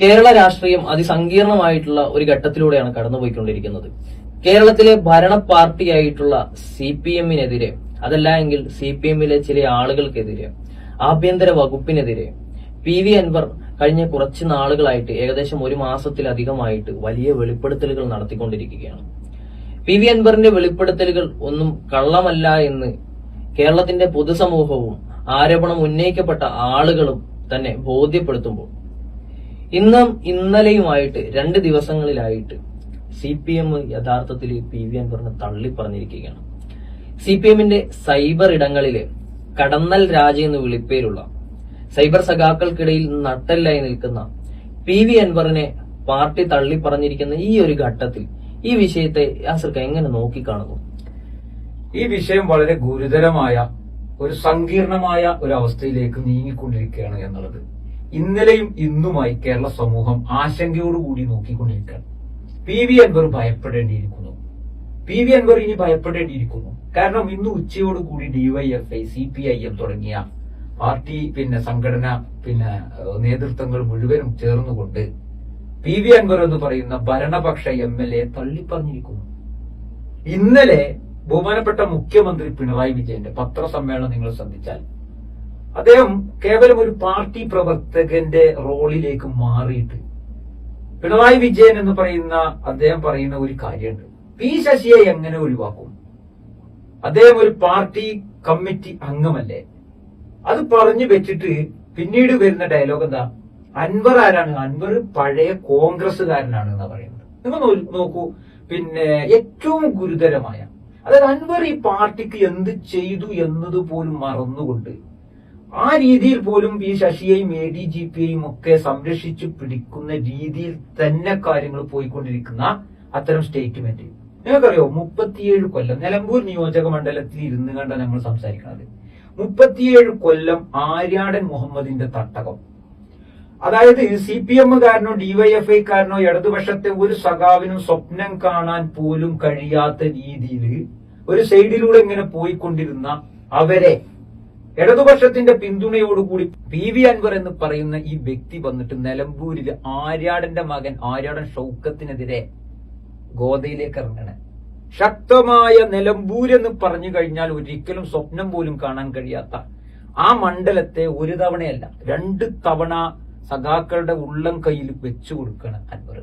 കേരള രാഷ്ട്രീയം അതിസങ്കീർണമായിട്ടുള്ള ഒരു ഘട്ടത്തിലൂടെയാണ് കടന്നുപോയിക്കൊണ്ടിരിക്കുന്നത്. കേരളത്തിലെ ഭരണ പാർട്ടിയായിട്ടുള്ള സി പി എമ്മിനെതിരെ അതല്ല എങ്കിൽ സി പി എമ്മിലെ ചില ആളുകൾക്കെതിരെ ആഭ്യന്തര വകുപ്പിനെതിരെ പി വി അൻവർ കഴിഞ്ഞ കുറച്ച് നാളുകളായിട്ട് ഏകദേശം ഒരു മാസത്തിലധികമായിട്ട് വലിയ വെളിപ്പെടുത്തലുകൾ നടത്തിക്കൊണ്ടിരിക്കുകയാണ്. പി വി അൻവറിന്റെ വെളിപ്പെടുത്തലുകൾ ഒന്നും കള്ളമല്ല എന്ന് കേരളത്തിന്റെ പൊതുസമൂഹവും ആരോപണം ഉന്നയിക്കപ്പെട്ട ആളുകളും തന്നെ ബോധ്യപ്പെടുത്തുമ്പോൾ ഇന്നും ഇന്നലെയുമായിട്ട് രണ്ട് ദിവസങ്ങളിലായിട്ട് സി പി എം യഥാർത്ഥത്തിൽ പി വി അൻവറിനെ തള്ളി പറഞ്ഞിരിക്കുകയാണ് സി പി എമ്മിന്റെ സൈബർ ഇടങ്ങളിലെ കടന്നൽ രാജ എന്ന് വിളിപ്പേരുള്ള സൈബർ സഖാക്കൾക്കിടയിൽ നട്ടല്ലായി നിൽക്കുന്ന പി വി അൻവറിനെ പാർട്ടി തള്ളി പറഞ്ഞിരിക്കുന്ന ഈ ഒരു ഘട്ടത്തിൽ ഈ വിഷയത്തെ യാസർക്ക് എങ്ങനെ നോക്കിക്കാണുന്നു? ഈ വിഷയം വളരെ ഗുരുതരമായ ഒരു സങ്കീർണമായ ഒരു അവസ്ഥയിലേക്ക് നീങ്ങിക്കൊണ്ടിരിക്കുകയാണ് എന്നുള്ളത്. ഇന്നലെയും ഇന്നുമായി കേരള സമൂഹം ആശങ്കയോടുകൂടി നോക്കിക്കൊണ്ടിരിക്കുകയാണ്. പി വി അൻവർ ഭയപ്പെടേണ്ടിയിരിക്കുന്നു. പി വി അൻവർ ഇനി ഭയപ്പെടേണ്ടിയിരിക്കുന്നു. കാരണം ഇന്ന് ഉച്ചയോടുകൂടി DYFI C P I M തുടങ്ങിയ പാർട്ടി പിന്നെ സംഘടന പിന്നെ നേതൃത്വങ്ങൾ മുഴുവനും ചേർന്നുകൊണ്ട് പി വി അൻവർ എന്ന് പറയുന്ന ഭരണപക്ഷ എം എൽ എ തള്ളിപ്പറഞ്ഞിരിക്കുന്നു. ഇന്നലെ ബഹുമാനപ്പെട്ട മുഖ്യമന്ത്രി പിണറായി വിജയന്റെ പത്രസമ്മേളനം നിങ്ങൾ ശ്രദ്ധിച്ചാൽ അദ്ദേഹം കേവലം ഒരു പാർട്ടി പ്രവർത്തകന്റെ റോളിലേക്ക് മാറിയിട്ട് പിണറായി വിജയൻ എന്ന് പറയുന്ന അദ്ദേഹം പറയുന്ന ഒരു കാര്യമുണ്ട്. പി ശശിയെ എങ്ങനെ ഒഴിവാക്കും? അദ്ദേഹം ഒരു പാർട്ടി കമ്മിറ്റി അംഗമല്ലേ? അത് പറഞ്ഞു വെച്ചിട്ട് പിന്നീട് വരുന്ന ഡയലോഗ് എന്താ? അൻവർ ആരാണ്? അൻവർ പഴയ കോൺഗ്രസ്സുകാരനാണ് എന്നാ പറയുന്നത്. നിങ്ങൾ നോക്കൂ. പിന്നെ ഏറ്റവും ഗുരുതരമായ അതായത് അൻവർ ഈ പാർട്ടിക്ക് എന്ത് ചെയ്തു എന്നത് പോലും മറന്നുകൊണ്ട് ആ രീതിയിൽ പോലും ഈ ശശിയെയും എ ഡി ജി പിയെയും ഒക്കെ സംരക്ഷിച്ചു പിടിക്കുന്ന രീതിയിൽ തന്നെ കാര്യങ്ങൾ പോയിക്കൊണ്ടിരിക്കുന്ന അത്തരം സ്റ്റേറ്റ്മെന്റ്. നിങ്ങൾക്കറിയോ മുപ്പത്തിയേഴ് കൊല്ലം നിലമ്പൂർ നിയോജക മണ്ഡലത്തിൽ ഇരുന്ന് കണ്ട നമ്മൾ സംസാരിക്കുന്നത്. മുപ്പത്തിയേഴ് കൊല്ലം ആര്യാടൻ മുഹമ്മദിന്റെ തട്ടകം. അതായത് സി പി എമ്മുകാരനോ ഡിവൈഎഫ്ഐ കാരനോ ഇടതുപക്ഷത്തെ ഒരു സഖാവിനും സ്വപ്നം കാണാൻ പോലും കഴിയാത്ത രീതിയിൽ ഒരു സൈഡിലൂടെ ഇങ്ങനെ പോയിക്കൊണ്ടിരുന്ന അവരെ ഇടതുപക്ഷത്തിന്റെ പിന്തുണയോടുകൂടി പി വി അൻവർ എന്ന് പറയുന്ന ഈ വ്യക്തി വന്നിട്ട് നിലമ്പൂരിൽ ആര്യാടന്റെ മകൻ ആര്യാടൻ ഷൗക്കത്തിനെതിരെ ഗോതയിലേക്ക് ഇറങ്ങണേ. ശക്തമായ നിലമ്പൂർ എന്ന് പറഞ്ഞു കഴിഞ്ഞാൽ ഒരിക്കലും സ്വപ്നം പോലും കാണാൻ കഴിയാത്ത ആ മണ്ഡലത്തെ ഒരു തവണയല്ല രണ്ട് തവണ സഖാക്കളുടെ ഉള്ളം കയ്യിൽ വെച്ചു കൊടുക്കണം അൻവർ.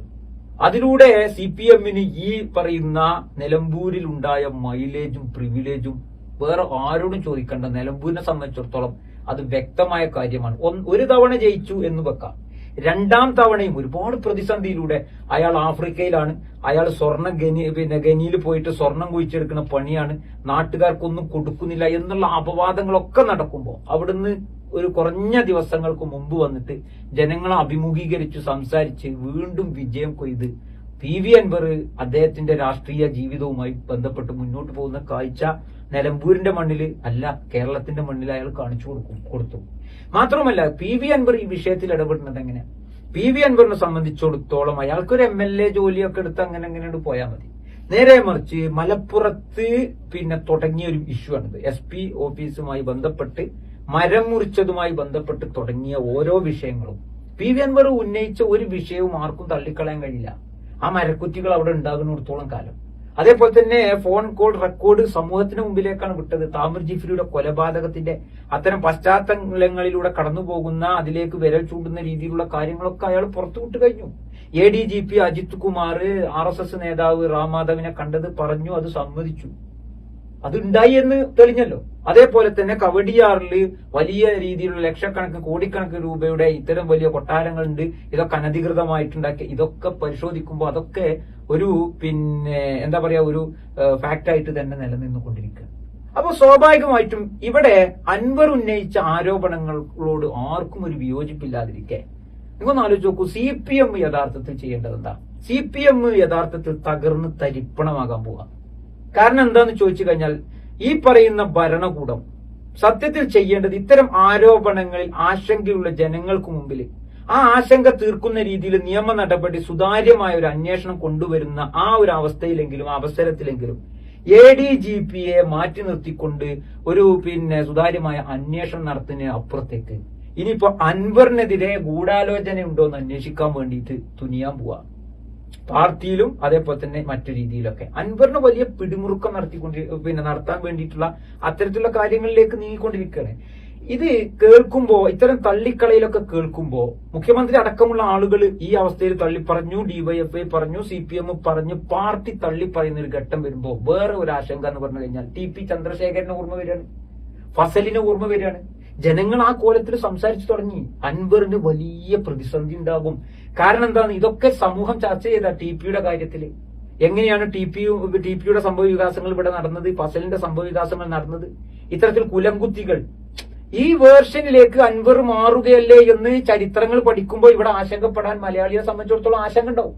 അതിലൂടെ സി പി എമ്മിന് ഈ പറയുന്ന നിലമ്പൂരിൽ ഉണ്ടായ മൈലേജും പ്രിവിലേജും വേറെ ആരോടും ചോദിക്കേണ്ട നിലമ്പൂരിനെ സംബന്ധിച്ചിടത്തോളം അത് വ്യക്തമായ കാര്യമാണ്. ഒരു തവണ ജയിച്ചു എന്ന് വെക്കാം. രണ്ടാം തവണയും ഒരുപാട് പ്രതിസന്ധിയിലൂടെ അയാൾ ആഫ്രിക്കയിലാണ്. അയാൾ സ്വർണ ഗനി പിന്നെ ഗനിയിൽ പോയിട്ട് സ്വർണം കുഴിച്ചെടുക്കുന്ന പണിയാണ്. നാട്ടുകാർക്കൊന്നും കൊടുക്കുന്നില്ല എന്നുള്ള അപവാദങ്ങളൊക്കെ നടക്കുമ്പോൾ അവിടുന്ന് ഒരു കുറഞ്ഞ ദിവസങ്ങൾക്ക് മുമ്പ് വന്നിട്ട് ജനങ്ങളെ അഭിമുഖീകരിച്ചു സംസാരിച്ച് വീണ്ടും വിജയം കൊയ്ത് പി വി അൻവർ അദ്ദേഹത്തിന്റെ രാഷ്ട്രീയ ജീവിതവുമായി ബന്ധപ്പെട്ട് മുന്നോട്ട് പോകുന്ന കാഴ്ച നിലമ്പൂരിന്റെ മണ്ണിൽ അല്ല കേരളത്തിന്റെ മണ്ണിൽ അയാൾ കാണിച്ചു കൊടുക്കും കൊടുത്തു. മാത്രമല്ല പി വി അൻവർ ഈ വിഷയത്തിൽ ഇടപെടുന്നത് എങ്ങനെ പി വി അൻവറിനെ സംബന്ധിച്ചിടത്തോളം അയാൾക്കൊരു എം എൽ എ ജോലിയൊക്കെ എടുത്ത് അങ്ങനെ അങ്ങനെ പോയാൽ മതി. നേരെ മറിച്ച് മലപ്പുറത്ത് പിന്നെ തുടങ്ങിയ ഒരു ഇഷ്യൂ ആണിത്. എസ് പി ഓഫീസുമായി ബന്ധപ്പെട്ട് മരം മുറിച്ചതുമായി ബന്ധപ്പെട്ട് തുടങ്ങിയ ഓരോ വിഷയങ്ങളും. പി വി അൻവർ ഉന്നയിച്ച ഒരു വിഷയവും ആർക്കും തള്ളിക്കളയാൻ കഴിയില്ല. ആ മരക്കുറ്റികൾ അവിടെ ഉണ്ടാകുന്നിടത്തോളം കാലം. അതേപോലെ തന്നെ ഫോൺ കോൾ റെക്കോർഡ് സമൂഹത്തിന് മുമ്പിലേക്കാണ് വിട്ടത്. താമർ ജിഫ്രിയുടെ കൊലപാതകത്തിന്റെ അത്തരം പശ്ചാത്തലങ്ങളിലൂടെ കടന്നുപോകുന്ന അതിലേക്ക് വിരൽ ചൂണ്ടുന്ന രീതിയിലുള്ള കാര്യങ്ങളൊക്കെ അയാൾ പുറത്തുവിട്ട് കഴിഞ്ഞു. A D G P Ajith Kumar R S S നേതാവ് റാം മാധവിനെ കണ്ടത് പറഞ്ഞു അത് സമ്മതിച്ചു. അത് ഉണ്ടായി എന്ന് തെളിഞ്ഞല്ലോ. അതേപോലെ തന്നെ കവടിയാറിൽ വലിയ രീതിയിലുള്ള ലക്ഷക്കണക്കിന് കോടിക്കണക്കിന് രൂപയുടെ ഇത്തരം വലിയ കൊട്ടാരങ്ങളുണ്ട്. ഇതൊക്കെ അനധികൃതമായിട്ടുണ്ടാക്കി ഇതൊക്കെ പരിശോധിക്കുമ്പോൾ അതൊക്കെ ഒരു പിന്നെ എന്താ പറയാ ഒരു ഫാക്റ്റ് ആയിട്ട് തന്നെ നിലനിന്നുകൊണ്ടിരിക്കുക അപ്പൊ സ്വാഭാവികമായിട്ടും ഇവിടെ അൻവർ ഉന്നയിച്ച ആരോപണങ്ങളോട് ആർക്കും ഒരു വിയോജിപ്പില്ലാതിരിക്കെ. നിങ്ങൊന്ന് ആലോചിച്ച് നോക്കൂ സി പി എം യഥാർത്ഥത്തിൽ ചെയ്യേണ്ടത് എന്താ? സി പി എം യഥാർത്ഥത്തിൽ തകർന്ന് തരിപ്പണമാകാൻ പോവാ. കാരണം എന്താന്ന് ചോദിച്ചു കഴിഞ്ഞാൽ ഈ പറയുന്ന ഭരണകൂടം സത്യത്തിൽ ചെയ്യേണ്ടത് ഇത്തരം ആരോപണങ്ങളിൽ ആശങ്കയുള്ള ജനങ്ങൾക്ക് മുമ്പിൽ ആ ആശങ്ക തീർക്കുന്ന രീതിയിൽ നിയമ നടപടി സുതാര്യമായ ഒരു അന്വേഷണം കൊണ്ടുവരുന്ന ആ ഒരു അവസ്ഥയിലെങ്കിലും അവസരത്തിലെങ്കിലും എ ഡി ജി പിയെ മാറ്റി നിർത്തിക്കൊണ്ട് ഒരു പിന്നെ സുതാര്യമായ അന്വേഷണം നടത്തുന്നതിന് അപ്പുറത്തേക്ക്. ഇനിയിപ്പോ അൻവറിനെതിരെ ഗൂഢാലോചന ഉണ്ടോ എന്ന് അന്വേഷിക്കാൻ വേണ്ടിയിട്ട് തുനിയാൻ പോവാ. പാർട്ടിയിലും അതേപോലെ തന്നെ മറ്റു രീതിയിലൊക്കെ. അൻവറിന് വലിയ പിടിമുറുക്കം നടത്തിക്കൊണ്ട് പിന്നെ നടത്താൻ വേണ്ടിയിട്ടുള്ള അത്തരത്തിലുള്ള കാര്യങ്ങളിലേക്ക് നീങ്ങിക്കൊണ്ടിരിക്കുകയാണ്. ഇത് കേൾക്കുമ്പോൾ ഇത്തരം തള്ളിക്കളയിലൊക്കെ കേൾക്കുമ്പോൾ മുഖ്യമന്ത്രി അടക്കമുള്ള ആളുകൾ ഈ അവസ്ഥയിൽ തള്ളിപ്പറഞ്ഞു ഡിവൈഎഫ്ഐ പറഞ്ഞു സി പി എം പറഞ്ഞു പാർട്ടി തള്ളി തള്ളിപ്പറയുന്ന ഒരു ഘട്ടം വരുമ്പോൾ വേറെ ഒരു ആശങ്ക എന്ന് പറഞ്ഞു കഴിഞ്ഞാൽ ടി പി ചന്ദ്രശേഖരന് ഓർമ്മ വരികയാണ്. ഫസലിന് ഓർമ്മ വരികയാണ്. ജനങ്ങൾ ആ കോലത്തിൽ സംസാരിച്ചു തുടങ്ങി. അൻവറിന് വലിയ പ്രതിസന്ധി ഉണ്ടാകും. കാരണം എന്താണ്? ഇതൊക്കെ സമൂഹം ചർച്ച ചെയ്ത ടി പിയുടെ കാര്യത്തിൽ എങ്ങനെയാണ് ടി പി ടി പിയുടെ സംഭവ വികാസങ്ങൾ ഇവിടെ നടന്നത്? ഫസലിന്റെ സംഭവ വികാസങ്ങൾ നടന്നത്? ഇത്തരത്തിൽ കുലംകുത്തികൾ. ഈ വേർഷനിലേക്ക് അൻവർ മാറുകയല്ലേ എന്ന് ചരിത്രങ്ങൾ പഠിക്കുമ്പോൾ ഇവിടെ ആശങ്കപ്പെടാൻ മലയാളിയെ സംബന്ധിച്ചിടത്തോളം ആശങ്ക ഉണ്ടാവും.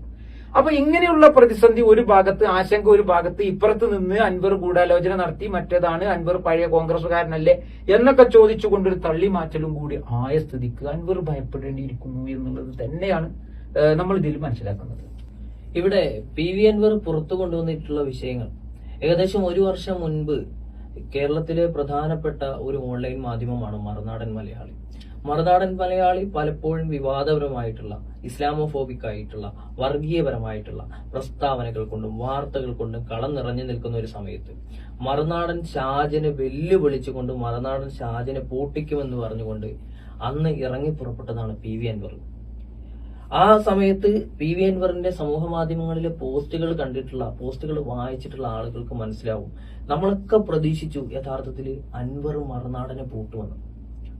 അപ്പൊ ഇങ്ങനെയുള്ള പ്രതിസന്ധി ഒരു ഭാഗത്ത് ആശങ്ക ഒരു ഭാഗത്ത് ഇപ്പുറത്ത് നിന്ന് അൻവർ ഗൂഢാലോചന നടത്തി മറ്റേതാണ് അൻവർ പഴയ കോൺഗ്രസുകാരനല്ലേ എന്നൊക്കെ ചോദിച്ചുകൊണ്ടൊരു തള്ളി മാറ്റലും കൂടി ആയ സ്ഥിതിക്ക് അൻവർ ഭയപ്പെടേണ്ടിയിരിക്കുന്നു എന്നുള്ളത് തന്നെയാണ് നമ്മൾ ഇതിൽ മനസ്സിലാക്കുന്നത്. ഇവിടെ പി വി അൻവർ പുറത്തു കൊണ്ടുവന്നിട്ടുള്ള വിഷയങ്ങൾ. ഏകദേശം ഒരു വർഷം മുൻപ് കേരളത്തിലെ പ്രധാനപ്പെട്ട ഒരു ഓൺലൈൻ മാധ്യമമാണ് മറുനാടൻ മലയാളി. മറുനാടൻ മലയാളി പലപ്പോഴും വിവാദപരമായിട്ടുള്ള ഇസ്ലാമോഫോബിക് ആയിട്ടുള്ള വർഗീയപരമായിട്ടുള്ള പ്രസ്താവനകൾ കൊണ്ടും വാർത്തകൾ കൊണ്ടും കളം നിറഞ്ഞു നിൽക്കുന്ന ഒരു സമയത്ത് മറുനാടൻ ഷാജിനെ വെല്ലുവിളിച്ചുകൊണ്ട് മറുനാടൻ ഷാജനെ പൂട്ടിക്കുമെന്ന് പറഞ്ഞുകൊണ്ട് അന്ന് ഇറങ്ങി പുറപ്പെട്ടതാണ് പി വി അൻവർ. ആ സമയത്ത് പി വി അൻവറിന്റെ സമൂഹ മാധ്യമങ്ങളിലെ പോസ്റ്റുകൾ കണ്ടിട്ടുള്ള പോസ്റ്റുകൾ വായിച്ചിട്ടുള്ള ആളുകൾക്ക് മനസ്സിലാവും. നമ്മളൊക്കെ പ്രതീക്ഷിച്ചു യഥാർത്ഥത്തിൽ അൻവർ മറുനാടനെ പൂട്ടുമെന്ന്.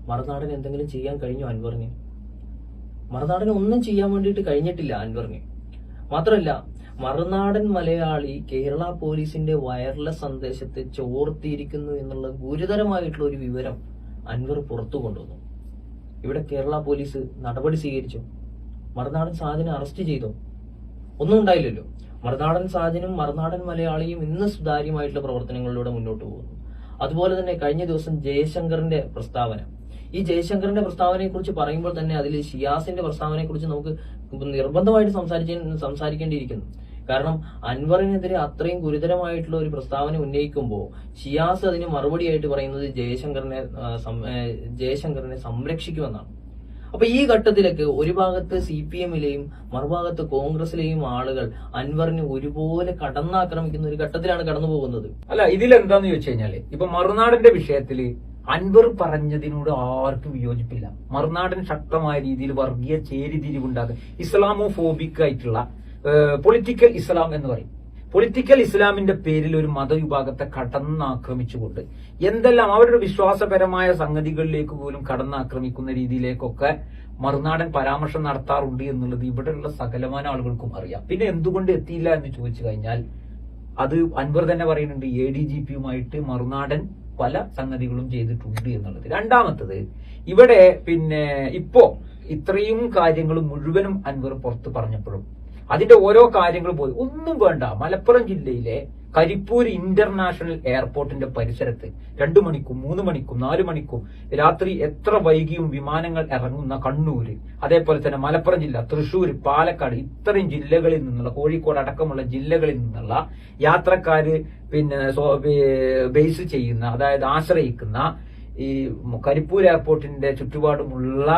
മറുനാടൻ എന്തെങ്കിലും ചെയ്യാൻ കഴിഞ്ഞു അൻവറിന്? മറുനാടന് ഒന്നും ചെയ്യാൻ വേണ്ടിയിട്ട് കഴിഞ്ഞിട്ടില്ല അൻവറിന്. മാത്രമല്ല മറുനാടൻ മലയാളി കേരള പോലീസിന്റെ വയർലെസ് സന്ദേശത്തെ ചോർത്തിയിരിക്കുന്നു എന്നുള്ള ഗുരുതരമായിട്ടുള്ള ഒരു വിവരം അൻവർ പുറത്തു കൊണ്ടുവന്നു. ഇവിടെ കേരള പോലീസ് നടപടി സ്വീകരിച്ചു. മറുനാടൻ സാധനം അറസ്റ്റ് ചെയ്തു. ഒന്നും ഉണ്ടായില്ലല്ലോ. മറുനാടൻ സാജനും മറുനാടൻ മലയാളിയും ഇന്ന് സുതാര്യമായിട്ടുള്ള പ്രവർത്തനങ്ങളിലൂടെ മുന്നോട്ട് പോകുന്നു. അതുപോലെ തന്നെ കഴിഞ്ഞ ദിവസം ജയശങ്കറിന്റെ പ്രസ്താവന. ഈ ജയശങ്കറിന്റെ പ്രസ്താവനയെ കുറിച്ച് പറയുമ്പോൾ തന്നെ അതിൽ ഷിയാസിന്റെ പ്രസ്താവനയെ കുറിച്ച് നമുക്ക് നിർബന്ധമായിട്ട് സംസാരിച്ച സംസാരിക്കേണ്ടിയിരിക്കുന്നു. കാരണം അൻവറിനെതിരെ അത്രയും ഗുരുതരമായിട്ടുള്ള ഒരു പ്രസ്താവന ഉന്നയിക്കുമ്പോൾ ഷിയാസ് അതിന് മറുപടിയായിട്ട് പറയുന്നത് ജയശങ്കറിനെ ജയശങ്കറിനെ സംരക്ഷിക്കുമെന്നാണ്. അപ്പൊ ഈ ഘട്ടത്തിലൊക്കെ ഒരു ഭാഗത്ത് സി പി എമ്മിലെയും മറുഭാഗത്ത് കോൺഗ്രസിലെയും ആളുകൾ അൻവറിനെ ഒരുപോലെ കടന്നാക്രമിക്കുന്ന ഒരു ഘട്ടത്തിലാണ് കടന്നു പോകുന്നത് അല്ല ഇതിലെന്താന്ന് ചോദിച്ചു കഴിഞ്ഞാൽ ഇപ്പൊ മറുനാടിന്റെ വിഷയത്തിൽ അൻവർ പറഞ്ഞതിനോട് ആർക്കും വിയോജിപ്പില്ല. മറുനാടൻ ശക്തമായ രീതിയിൽ വർഗീയ ചേരിതിരിവുണ്ടാക്കുക ഇസ്ലാമോ ഫോബിക് ആയിട്ടുള്ള പൊളിറ്റിക്കൽ ഇസ്ലാം എന്ന് പറയും. പൊളിറ്റിക്കൽ ഇസ്ലാമിന്റെ പേരിൽ ഒരു മതവിഭാഗത്തെ കടന്നാക്രമിച്ചുകൊണ്ട് എന്തെല്ലാം അവരുടെ വിശ്വാസപരമായ സംഗതികളിലേക്ക് പോലും കടന്നാക്രമിക്കുന്ന രീതിയിലേക്കൊക്കെ മറുനാടൻ പരാമർശം നടത്താറുണ്ട് എന്നുള്ളത് ഇവിടെയുള്ള സകലമാന ആളുകൾക്കും അറിയാം. പിന്നെ എന്തുകൊണ്ട് എത്തിയില്ല എന്ന് ചോദിച്ചു കഴിഞ്ഞാൽ അത് അൻവർ തന്നെ പറയുന്നുണ്ട് എ ഡി ജി പിയുമായിട്ട് മറുനാടൻ പല സംഗതികളും ചെയ്തിട്ടുണ്ട് എന്നുള്ളത്. രണ്ടാമത്തത് ഇവിടെ പിന്നെ ഇപ്പോ ഇത്രയും കാര്യങ്ങൾ മുഴുവനും അൻവർ പുറത്ത് പറഞ്ഞപ്പോഴും അതിന്റെ ഓരോ കാര്യങ്ങളും പോയി. ഒന്നും വേണ്ട. മലപ്പുറം ജില്ലയിലെ കരിപ്പൂർ ഇന്റർനാഷണൽ എയർപോർട്ടിന്റെ പരിസരത്ത് രണ്ടു മണിക്കും മൂന്ന് മണിക്കും നാലു മണിക്കും രാത്രി എത്ര വൈകിയും വിമാനങ്ങൾ ഇറങ്ങുന്ന കണ്ണൂര് അതേപോലെ തന്നെ മലപ്പുറം ജില്ല തൃശൂർ പാലക്കാട് ഇത്രയും ജില്ലകളിൽ നിന്നുള്ള കോഴിക്കോട് അടക്കമുള്ള ജില്ലകളിൽ നിന്നുള്ള യാത്രക്കാര് പിന്നെ ബേസ് ചെയ്യുന്ന അതായത് ആശ്രയിക്കുന്ന ഈ കരിപ്പൂർ എയർപോർട്ടിന്റെ ചുറ്റുപാടുമുള്ള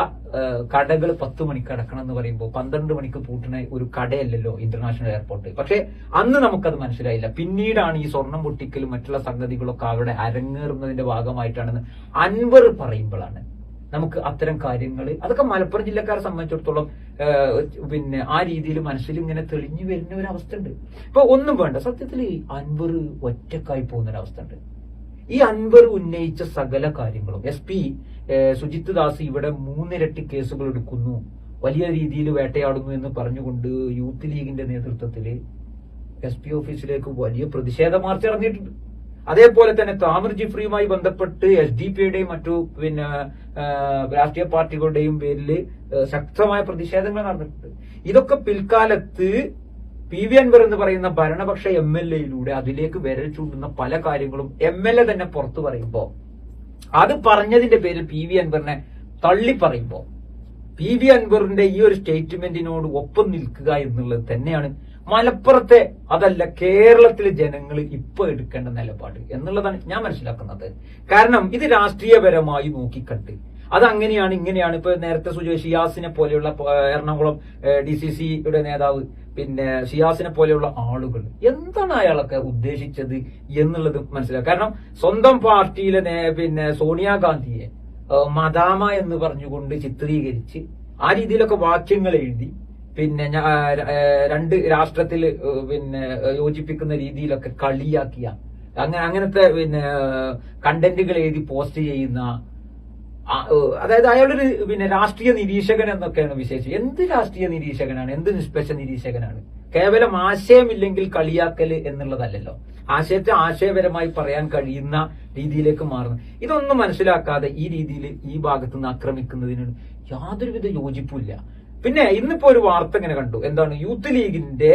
കടകൾ പത്ത് മണിക്ക് അടക്കണം എന്ന് പറയുമ്പോൾ പന്ത്രണ്ട് മണിക്ക് പൂട്ടുന്ന ഒരു കടയല്ലല്ലോ ഇന്റർനാഷണൽ എയർപോർട്ട്. പക്ഷെ അന്ന് നമുക്കത് മനസ്സിലായില്ല. പിന്നീടാണ് ഈ സ്വർണം പൊട്ടിക്കലും മറ്റുള്ള സംഗതികളൊക്കെ അവിടെ അരങ്ങേറുന്നതിന്റെ ഭാഗമായിട്ടാണെന്ന് അൻവർ പറയുമ്പോഴാണ്. നമുക്ക് അത്തരം കാര്യങ്ങൾ അതൊക്കെ മലപ്പുറം ജില്ലക്കാരെ സംബന്ധിച്ചിടത്തോളം പിന്നെ ആ രീതിയിൽ മനസ്സിൽ ഇങ്ങനെ തെളിഞ്ഞു വരുന്ന ഒരു അവസ്ഥ ഉണ്ട് ഇപ്പൊ ഒന്നും വേണ്ട. സത്യത്തിൽ അൻവർ ഒറ്റക്കായി പോകുന്ന ഒരു അവസ്ഥ ഉണ്ട് ഈ അൻവർ ഉന്നയിച്ച സകല കാര്യങ്ങളും. എസ് പി സുജിത് ദാസ് ഇവിടെ മൂന്നിരട്ടി കേസുകൾ എടുക്കുന്നു. വലിയ രീതിയിൽ വേട്ടയാടുന്നു എന്ന് പറഞ്ഞുകൊണ്ട് യൂത്ത് ലീഗിന്റെ നേതൃത്വത്തിൽ എസ് പി ഓഫീസിലേക്ക് വലിയ പ്രതിഷേധ മാർച്ച് ഇറങ്ങിയിട്ടുണ്ട്. അതേപോലെ തന്നെ താമർ ജിഫ്രിയുമായി ബന്ധപ്പെട്ട് എസ് ഡി പിയുടെയും മറ്റു പിന്നെ രാഷ്ട്രീയ പാർട്ടികളുടെയും പേരിൽ ശക്തമായ പ്രതിഷേധങ്ങൾ നടന്നിട്ടുണ്ട്. ഇതൊക്കെ പിൽക്കാലത്ത് പി വി അൻവർ എന്ന് പറയുന്ന ഭരണപക്ഷ എം എൽ എയിലൂടെ അതിലേക്ക് വിരൽ ചൂണ്ടുന്ന പല കാര്യങ്ങളും എം എൽ എ തന്നെ പുറത്തു പറയുമ്പോൾ അത് പറഞ്ഞതിന്റെ പേരിൽ പി വി അൻവറിനെ തള്ളി പറയുമ്പോൾ പി വി അൻവറിന്റെ ഈ ഒരു സ്റ്റേറ്റ്മെന്റിനോട് ഒപ്പം നിൽക്കുക എന്നുള്ളത് തന്നെയാണ് മലപ്പുറത്തെ അതല്ല കേരളത്തിലെ ജനങ്ങൾ ഇപ്പൊ എടുക്കേണ്ട നിലപാട് എന്നുള്ളതാണ് ഞാൻ മനസ്സിലാക്കുന്നത്. കാരണം ഇത് രാഷ്ട്രീയപരമായി നോക്കിക്കണ്ട്. അത് അങ്ങനെയാണ് ഇങ്ങനെയാണ്. ഇപ്പൊ നേരത്തെ സൂചിപ്പിച്ച ഷിയാസിനെ പോലെയുള്ള എറണാകുളം ഡി സി സിയുടെ നേതാവ് പിന്നെ ഷിയാസിനെ പോലെയുള്ള ആളുകൾ എന്താണ് അയാളൊക്കെ ഉദ്ദേശിച്ചത് എന്നുള്ളത് മനസ്സിലാക്കുക. കാരണം സ്വന്തം പാർട്ടിയിലെ പിന്നെ സോണിയാഗാന്ധിയെ മദാമ എന്ന് പറഞ്ഞുകൊണ്ട് ചിത്രീകരിച്ച് ആ രീതിയിലൊക്കെ വാക്യങ്ങൾ എഴുതി പിന്നെ രണ്ട് രാഷ്ട്രത്തിൽ പിന്നെ യോജിപ്പിക്കുന്ന രീതിയിലൊക്കെ കളിയാക്കിയ അങ്ങനെ അങ്ങനത്തെ പിന്നെ കണ്ടന്റുകൾ എഴുതി പോസ്റ്റ് ചെയ്യുന്ന അതായത് അയാളൊരു പിന്നെ രാഷ്ട്രീയ നിരീക്ഷകൻ എന്നൊക്കെയാണ് വിശേഷിച്ചത് എന്ത് രാഷ്ട്രീയ നിരീക്ഷകനാണ്? എന്ത് നിഷ്പക്ഷ നിരീക്ഷകനാണ്? കേവലം ആശയമില്ലെങ്കിൽ കളിയാക്കൽ എന്നുള്ളതല്ലല്ലോ. ആശയത്തെ ആശയപരമായി പറയാൻ കഴിയുന്ന രീതിയിലേക്ക് മാറുന്നു. ഇതൊന്നും മനസ്സിലാക്കാതെ ഈ രീതിയിൽ ഈ ഭാഗത്ത് നിന്ന് ആക്രമിക്കുന്നതിന് യാതൊരുവിധ യോജിപ്പില്ല പിന്നെ ഇന്നിപ്പോ ഒരു വാർത്ത ഇങ്ങനെ കണ്ടു. എന്താണ്? യൂത്ത് ലീഗിന്റെ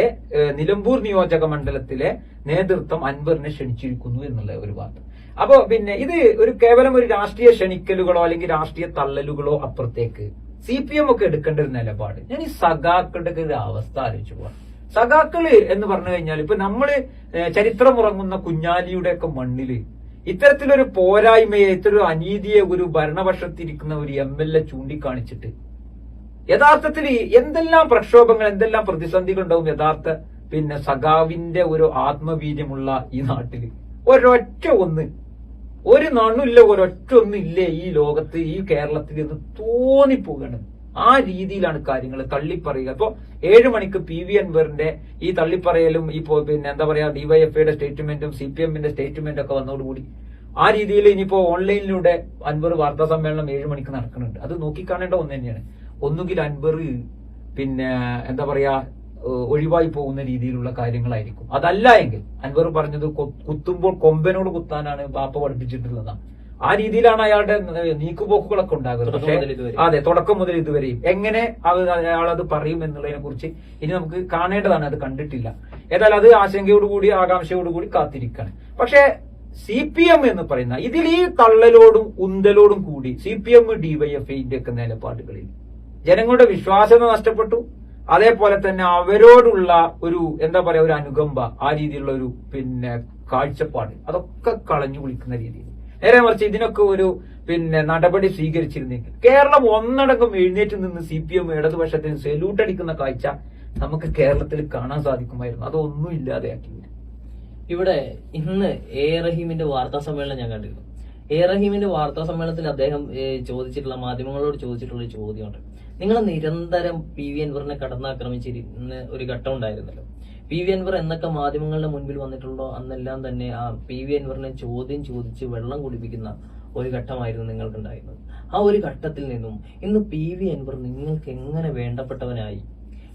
നിലമ്പൂർ നിയോജക മണ്ഡലത്തിലെ നേതൃത്വം അൻവറിനെ ക്ഷണിച്ചിരിക്കുന്നു എന്നുള്ള ഒരു വാർത്ത. അപ്പോ പിന്നെ ഇത് ഒരു കേവലം ഒരു രാഷ്ട്രീയ ക്ഷണിക്കലുകളോ അല്ലെങ്കിൽ രാഷ്ട്രീയ തള്ളലുകളോ അപ്പുറത്തേക്ക് സി പി എം ഒക്കെ എടുക്കേണ്ട ഒരു നിലപാട്. ഞാൻ ഈ സഖാക്കളുടെ ഒരു അവസ്ഥ ആലോചിച്ചു പോവാം. സഖാക്കൾ എന്ന് പറഞ്ഞു കഴിഞ്ഞാൽ ഇപ്പൊ നമ്മൾ ചരിത്രം ചരിത്രമുറങ്ങുന്ന കുഞ്ഞാലിയുടെ ഒക്കെ മണ്ണിൽ ഇത്തരത്തിലൊരു പോരായ്മയെ ഇത്തരം അനീതിയെ ഒരു ഭരണപക്ഷത്തിരിക്കുന്ന ഒരു എം എൽ എ ചൂണ്ടിക്കാണിച്ചിട്ട് യഥാർത്ഥത്തിൽ എന്തെല്ലാം പ്രക്ഷോഭങ്ങൾ എന്തെല്ലാം പ്രതിസന്ധികൾ ഉണ്ടാവും യഥാർത്ഥ പിന്നെ സഖാവിന്റെ ഒരു ആത്മവീര്യമുള്ള ഈ നാട്ടിൽ? ഒരൊറ്റ ഒന്ന്. ഒരു നണുമില്ല ഒരൊറ്റ ഒന്നും ഇല്ലേ ഈ ലോകത്ത് ഈ കേരളത്തിൽ ഇത് തോന്നിപ്പോവുകയാണ് ആ രീതിയിലാണ് കാര്യങ്ങൾ തള്ളിപ്പറയുക. ഇപ്പൊ ഏഴു മണിക്ക് പി വി അൻവറിന്റെ ഈ തള്ളിപ്പറയലും ഈ പിന്നെ എന്താ പറയാ ഡിവൈഎഫ്ഐയുടെ സ്റ്റേറ്റ്മെന്റും സി പി എമ്മിന്റെ സ്റ്റേറ്റ്മെന്റും ഒക്കെ വന്നതോടുകൂടി ആ രീതിയിൽ ഇനിയിപ്പോ ഓൺലൈനിലൂടെ അൻവർ വാർത്താ സമ്മേളനം ഏഴു മണിക്ക് നടക്കുന്നുണ്ട്. അത് നോക്കിക്കാണേണ്ട ഒന്ന് തന്നെയാണ്. ഒന്നുകിൽ അൻവർ പിന്നെ എന്താ പറയാ ഒഴിവായി പോകുന്ന രീതിയിലുള്ള കാര്യങ്ങളായിരിക്കും. അതല്ല എങ്കിൽ അൻവർ പറഞ്ഞത് കുത്തുമ്പോൾ കൊമ്പനോട് കുത്താനാണ് ബാപ്പ പഠിപ്പിച്ചിട്ടുള്ളതാണ് ആ രീതിയിലാണ് അയാളുടെ നീക്കുപോക്കുകളൊക്കെ ഉണ്ടാകുന്നത്. പക്ഷേ. അതെ തുടക്കം മുതൽ ഇതുവരെയും. എങ്ങനെ അയാൾ അത് പറയും എന്നുള്ളതിനെ കുറിച്ച് ഇനി നമുക്ക് കാണേണ്ടതാണ്. അത് കണ്ടിട്ടില്ല. ഏതായാലും അത് ആശങ്കയോടുകൂടി ആകാംക്ഷയോടുകൂടി കാത്തിരിക്കാണ്. പക്ഷേ സി പി എം എന്ന് പറയുന്ന ഇതിൽ ഈ തള്ളലോടും ഉന്തലോടും കൂടി സി പി എം ഡിവൈഎഫ്ഐന്റെ ഒക്കെ നിലപാടുകളിൽ ജനങ്ങളുടെ വിശ്വാസം നഷ്ടപ്പെട്ടു. അതേപോലെ തന്നെ അവരോടുള്ള ഒരു എന്താ പറയാ ഒരു അനുകമ്പ ആ രീതിയിലുള്ള ഒരു പിന്നെ കാഴ്ചപ്പാട് അതൊക്കെ കളഞ്ഞു കുളിക്കുന്ന രീതിയിൽ. നേരെ മറിച്ച് ഇതിനൊക്കെ ഒരു പിന്നെ നടപടി സ്വീകരിച്ചിരുന്നെങ്കിൽ കേരളം ഒന്നടങ്കം എഴുന്നേറ്റ് നിന്ന് സി പി എം ഇടതുപക്ഷത്തിന് സെല്യൂട്ട് അടിക്കുന്ന കാഴ്ച നമുക്ക് കേരളത്തിൽ കാണാൻ സാധിക്കുമായിരുന്നു. അതൊന്നും ഇല്ലാതെയാക്കി ഇവിടെ ഇന്ന് എ റഹീമിന്റെ വാർത്താ സമ്മേളനം ഞാൻ കണ്ടിരുന്നു. എ റഹീമിന്റെ വാർത്താ സമ്മേളനത്തിൽ അദ്ദേഹം ചോദിച്ചിട്ടുള്ള മാധ്യമങ്ങളോട് ചോദിച്ചിട്ടുള്ള ചോദ്യമുണ്ട്. നിങ്ങൾ നിരന്തരം പി വി അൻവറിനെ കടന്നാക്രമിച്ചിരുന്ന ഒരു ഘട്ടം ഉണ്ടായിരുന്നല്ലോ. പി വി അൻവർ എന്നൊക്കെ മാധ്യമങ്ങളുടെ മുൻപിൽ വന്നിട്ടുള്ളോ അന്നെല്ലാം തന്നെ ആ പി വി അൻവറിനെ ചോദ്യം ചോദിച്ച് വെള്ളം കുടിപ്പിക്കുന്ന ഒരു ഘട്ടമായിരുന്നു നിങ്ങൾക്കുണ്ടായിരുന്നത്. ആ ഒരു ഘട്ടത്തിൽ നിന്നും ഇന്ന് പി വി അൻവർ നിങ്ങൾക്ക് എങ്ങനെ വേണ്ടപ്പെട്ടവനായി?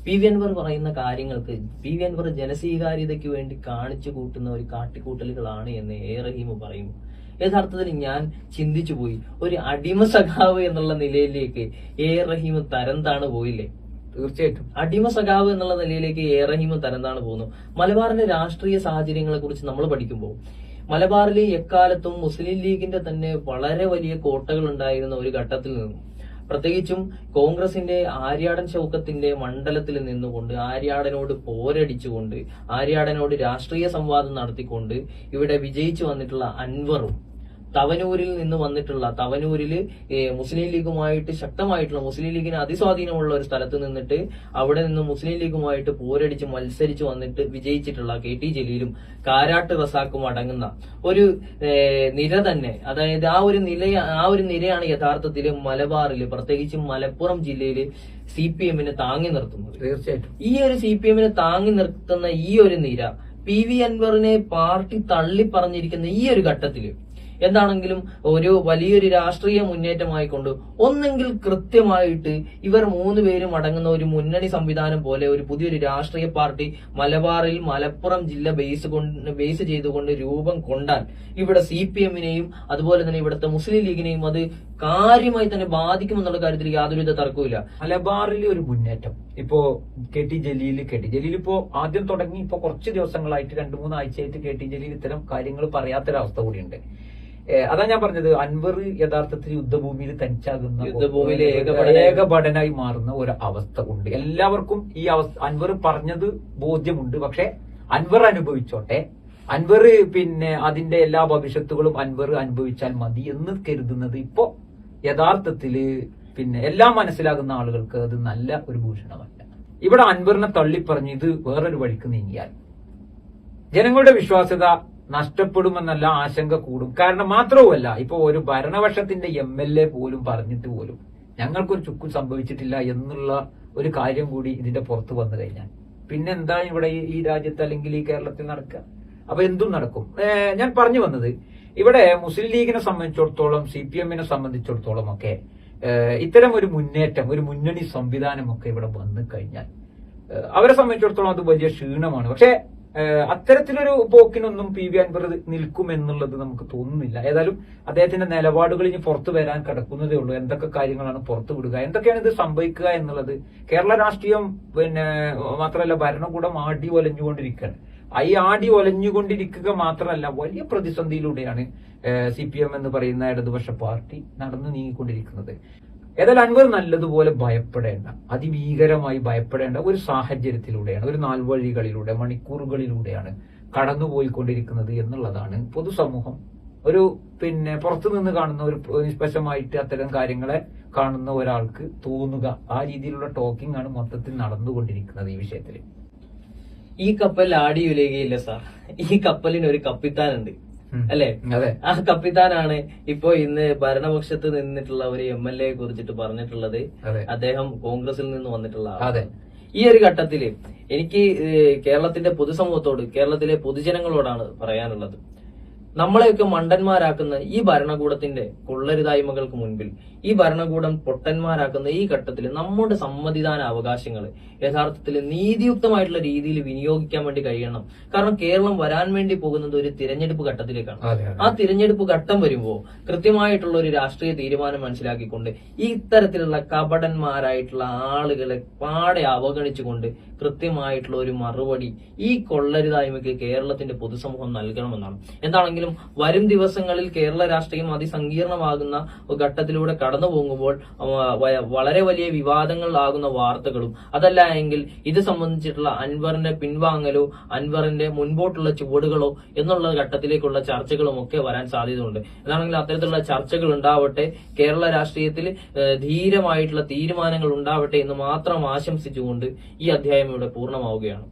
പി വി അൻവർ പറയുന്ന കാര്യങ്ങൾക്ക് പി വി അൻവർ ജനസ്വീകാര്യതയ്ക്ക് വേണ്ടി കാണിച്ചു കൂട്ടുന്ന ഒരു കാട്ടിക്കൂട്ടലുകളാണ് എന്ന് എ റഹീം പറയുന്നു. യഥാർത്ഥത്തിൽ ഞാൻ ചിന്തിച്ചു പോയി. ഒരു അടിമ സഖാവ് എന്നുള്ള നിലയിലേക്ക് എ. റഹീം തരം താണ് പോയില്ലേ? തീർച്ചയായിട്ടും. അടിമ സഖാവ് എന്നുള്ള നിലയിലേക്ക് എ. റഹീം തരം താണ് പോകുന്നു മലബാറിന്റെ രാഷ്ട്രീയ സാഹചര്യങ്ങളെ കുറിച്ച് നമ്മൾ പഠിക്കുമ്പോൾ മലബാറിൽ എക്കാലത്തും മുസ്ലിം ലീഗിന്റെ തന്നെ വളരെ വലിയ കോട്ടകൾ ഉണ്ടായിരുന്ന ഒരു ഘട്ടത്തിൽ നിന്നും പ്രത്യേകിച്ചും കോൺഗ്രസിന്റെ ആര്യാടൻ ചൗക്കത്തിന്റെ മണ്ഡലത്തിൽ നിന്നുകൊണ്ട് ആര്യാടനോട് പോരടിച്ചുകൊണ്ട് ആര്യാടനോട് രാഷ്ട്രീയ സംവാദം നടത്തിക്കൊണ്ട് ഇവിടെ വിജയിച്ചു വന്നിട്ടുള്ള അൻവറും തവനൂരിൽ നിന്ന് വന്നിട്ടുള്ള തവനൂരിൽ മുസ്ലിം ലീഗുമായിട്ട് ശക്തമായിട്ടുള്ള മുസ്ലിം ലീഗിന് അതിസ്വാധീനമുള്ള ഒരു സ്ഥലത്ത് നിന്നിട്ട് അവിടെ നിന്ന് മുസ്ലിം ലീഗുമായിട്ട് പോരടിച്ച് മത്സരിച്ച് വന്നിട്ട് വിജയിച്ചിട്ടുള്ള കെ ടി ജലീലും കാരാട്ട് റസാക്കും അടങ്ങുന്ന ഒരു നിര തന്നെ. അതായത് ആ ഒരു നില ആ ഒരു നിരയാണ് യഥാർത്ഥത്തിൽ മലബാറിൽ പ്രത്യേകിച്ച് മലപ്പുറം ജില്ലയിൽ സി പി എമ്മിനെ താങ്ങി നിർത്തുന്നത്. തീർച്ചയായിട്ടും. ഈ ഒരു സി പി എമ്മിനെ താങ്ങി നിർത്തുന്ന ഈ ഒരു നിര പി വി അൻവറിനെ പാർട്ടി തള്ളി പറഞ്ഞിരിക്കുന്ന ഈ ഒരു ഘട്ടത്തിൽ എന്താണെങ്കിലും ഒരു വലിയൊരു രാഷ്ട്രീയ മുന്നേറ്റമായിക്കൊണ്ട് ഒന്നെങ്കിൽ കൃത്യമായിട്ട് ഇവർ മൂന്ന് പേരും അടങ്ങുന്ന ഒരു മുന്നണി സംവിധാനം പോലെ ഒരു പുതിയൊരു രാഷ്ട്രീയ പാർട്ടി മലബാറിൽ മലപ്പുറം ജില്ല ബേസ് കൊണ്ട് ബേസ് ചെയ്തുകൊണ്ട് രൂപം കൊണ്ടാൽ ഇവിടെ സി പി എമ്മിനെയും അതുപോലെ തന്നെ ഇവിടുത്തെ മുസ്ലിം ലീഗിനെയും അത് കാര്യമായി തന്നെ ബാധിക്കുമെന്നുള്ള കാര്യത്തിൽ യാതൊരുവിധ തർക്കവുമില്ല. മലബാറിലെ ഒരു മുന്നേറ്റം. ഇപ്പോ K T Jaleel K T Jaleel ഇപ്പോ ആദ്യം തുടങ്ങി ഇപ്പോ കുറച്ച് ദിവസങ്ങളായിട്ട് രണ്ടു മൂന്ന് ആഴ്ചയായിട്ട് കെ ടി ജലീൽ ഇത്തരം കാര്യങ്ങൾ പറയാത്തൊരവസ്ഥ കൂടിയുണ്ട്. അതാ ഞാൻ പറഞ്ഞത് അൻവർ യഥാർത്ഥത്തിൽ യുദ്ധഭൂമിയിൽ തനിച്ചാകുന്ന യുദ്ധഭൂമിയിൽ ഏകപടനായി- മാറുന്ന ഒരു അവസ്ഥ ഉണ്ട്. എല്ലാവർക്കും ഈ അവസ്ഥ അൻവർ പറഞ്ഞത് ബോധ്യമുണ്ട്. പക്ഷെ അൻവർ അനുഭവിച്ചോട്ടെ. അൻവർ പിന്നെ അതിന്റെ എല്ലാ ഭവിഷ്യത്തുകളും അൻവർ അനുഭവിച്ചാൽ മതി എന്ന് കരുതുന്നത് ഇപ്പോ യഥാർത്ഥത്തിൽ പിന്നെ എല്ലാം മനസ്സിലാകുന്ന ആളുകൾക്ക് അത് നല്ല ഒരു ഭൂഷണമല്ല. ഇവിടെ അൻവറിനെ തള്ളിപ്പറഞ്ഞ് ഇത് വേറൊരു വഴിക്ക് നീങ്ങിയാൽ ജനങ്ങളുടെ വിശ്വാസ്യത നഷ്ടപ്പെടുമെന്നല്ല ആശങ്ക കൂടും. കാരണം മാത്രവുമല്ല ഇപ്പൊ ഒരു ഭരണപക്ഷത്തിന്റെ എം എൽ എ പോലും പറഞ്ഞിട്ട് പോലും ഞങ്ങൾക്കൊരു ചുക്കും സംഭവിച്ചിട്ടില്ല എന്നുള്ള ഒരു കാര്യം കൂടി ഇതിന്റെ പുറത്ത് വന്നു കഴിഞ്ഞാൽ. പിന്നെ എന്താണ് ഇവിടെ ഈ- രാജ്യത്ത് അല്ലെങ്കിൽ ഈ കേരളത്തിൽ നടക്കുക? അപ്പൊ എന്തും നടക്കും. ഞാൻ പറഞ്ഞു വന്നത് ഇവിടെ മുസ്ലിം ലീഗിനെ സംബന്ധിച്ചിടത്തോളം സി പി എമ്മിനെ സംബന്ധിച്ചിടത്തോളം ഒക്കെ ഇത്തരം ഒരു മുന്നേറ്റം ഒരു മുന്നണി സംവിധാനമൊക്കെ ഇവിടെ വന്നു കഴിഞ്ഞാൽ അവരെ സംബന്ധിച്ചിടത്തോളം അത് വലിയ ക്ഷീണമാണ്. പക്ഷേ അത്തരത്തിലൊരു പോക്കിനൊന്നും പി വി അൻവർ നിൽക്കുമെന്നുള്ളത് നമുക്ക് തോന്നുന്നില്ല. ഏതായാലും അദ്ദേഹത്തിന്റെ നിലപാടുകൾ ഇനി പുറത്തു വരാൻ കിടക്കുന്നതേ ഉള്ളൂ. എന്തൊക്കെ കാര്യങ്ങളാണ് പുറത്തു വിടുക? എന്തൊക്കെയാണ് ഇത് സംഭവിക്കുക എന്നുള്ളത്? കേരള രാഷ്ട്രീയം പിന്നെ മാത്രമല്ല ഭരണകൂടം ആടി ഒലഞ്ഞുകൊണ്ടിരിക്കുകയാണ്. ഐ ആടി ഒലഞ്ഞുകൊണ്ടിരിക്കുക മാത്രമല്ല വലിയ പ്രതിസന്ധിയിലൂടെയാണ് സി പി എം എന്ന് പറയുന്ന ഇടതുപക്ഷ പാർട്ടി നടന്നു നീങ്ങിക്കൊണ്ടിരിക്കുന്നത്. ഏതായാലും അൻവർ നല്ലതുപോലെ ഭയപ്പെടേണ്ട അതിഭീകരമായി ഭയപ്പെടേണ്ട ഒരു സാഹചര്യത്തിലൂടെയാണ് ഒരു നാൾവഴികളിലൂടെ മണിക്കൂറുകളിലൂടെയാണ് കടന്നുപോയിക്കൊണ്ടിരിക്കുന്നത് എന്നുള്ളതാണ് പൊതുസമൂഹം. ഒരു പിന്നെ പുറത്തു നിന്ന് കാണുന്ന ഒരു നിഷ്പക്ഷമായിട്ട് അത്തരം കാര്യങ്ങളെ കാണുന്ന ഒരാൾക്ക് തോന്നുക ആ രീതിയിലുള്ള ടോക്കിംഗ് ആണ് മൊത്തത്തിൽ നടന്നുകൊണ്ടിരിക്കുന്നത് ഈ വിഷയത്തിൽ ഈ കപ്പൽ ആടി ഉലയുകയില്ല സാർ. ഈ കപ്പലിന് ഒരു കപ്പിത്താനുണ്ട്. അല്ലേ? ആ കപ്പിത്താനാണ് ഇപ്പൊ ഇന്ന് ഭരണപക്ഷത്ത് നിന്നിട്ടുള്ള ഒരു എം എൽ എ കുറിച്ചിട്ട് പറഞ്ഞിട്ടുള്ളത്. അദ്ദേഹം കോൺഗ്രസിൽ നിന്ന് വന്നിട്ടുള്ള. അതെ. ഈ ഒരു ഘട്ടത്തിൽ എനിക്ക് കേരളത്തിന്റെ പൊതുസമൂഹത്തോട് കേരളത്തിലെ പൊതുജനങ്ങളോടാണ് പറയാനുള്ളത്. നമ്മളെയൊക്കെ മണ്ടന്മാരാക്കുന്ന ഈ ഭരണകൂടത്തിന്റെ കൊള്ളരുതായ്മകൾക്ക് മുൻപിൽ ഈ ഭരണകൂടം പൊട്ടന്മാരാക്കുന്ന ഈ ഘട്ടത്തിൽ നമ്മുടെ സമ്മതിദാന അവകാശങ്ങൾ യഥാർത്ഥത്തിൽ നീതിയുക്തമായിട്ടുള്ള രീതിയിൽ വിനിയോഗിക്കാൻ വേണ്ടി കഴിയണം. കാരണം കേരളം വരാൻ വേണ്ടി പോകുന്നത് ഒരു തിരഞ്ഞെടുപ്പ് ഘട്ടത്തിലേക്കാണ്. ആ തിരഞ്ഞെടുപ്പ് ഘട്ടം വരുമ്പോൾ കൃത്യമായിട്ടുള്ള ഒരു രാഷ്ട്രീയ തീരുമാനം മനസ്സിലാക്കിക്കൊണ്ട് ഈ ഇത്തരത്തിലുള്ള കപടന്മാരായിട്ടുള്ള ആളുകളെ പാടെ അവഗണിച്ചുകൊണ്ട് കൃത്യമായിട്ടുള്ള ഒരു മറുപടി ഈ കൊള്ളരുതായ്മയ്ക്ക് കേരളത്തിന്റെ പൊതുസമൂഹം നൽകണമെന്നാണ്. എന്താണെങ്കിലും വരും ദിവസങ്ങളിൽ കേരള രാഷ്ട്രീയം അതിസങ്കീർണമാകുന്ന ഘട്ടത്തിലൂടെ കടന്നു പോകുമ്പോൾ വളരെ വലിയ വിവാദങ്ങളിലാകുന്ന വാർത്തകളും അതല്ല എങ്കിൽ ഇത് സംബന്ധിച്ചിട്ടുള്ള അൻവറിന്റെ പിൻവാങ്ങലോ അൻവറിന്റെ മുൻപോട്ടുള്ള ചുവടുകളോ എന്നുള്ള ഘട്ടത്തിലേക്കുള്ള ചർച്ചകളും ഒക്കെ വരാൻ സാധ്യതയുണ്ട്. എന്നാണെങ്കിൽ അത്തരത്തിലുള്ള ചർച്ചകൾ ഉണ്ടാവട്ടെ കേരള രാഷ്ട്രീയത്തിൽ ധീരമായിട്ടുള്ള തീരുമാനങ്ങൾ ഉണ്ടാവട്ടെ എന്ന് മാത്രം ആശംസിച്ചുകൊണ്ട് ഈ അധ്യായം ഇവിടെ പൂർണമാവുകയാണ്.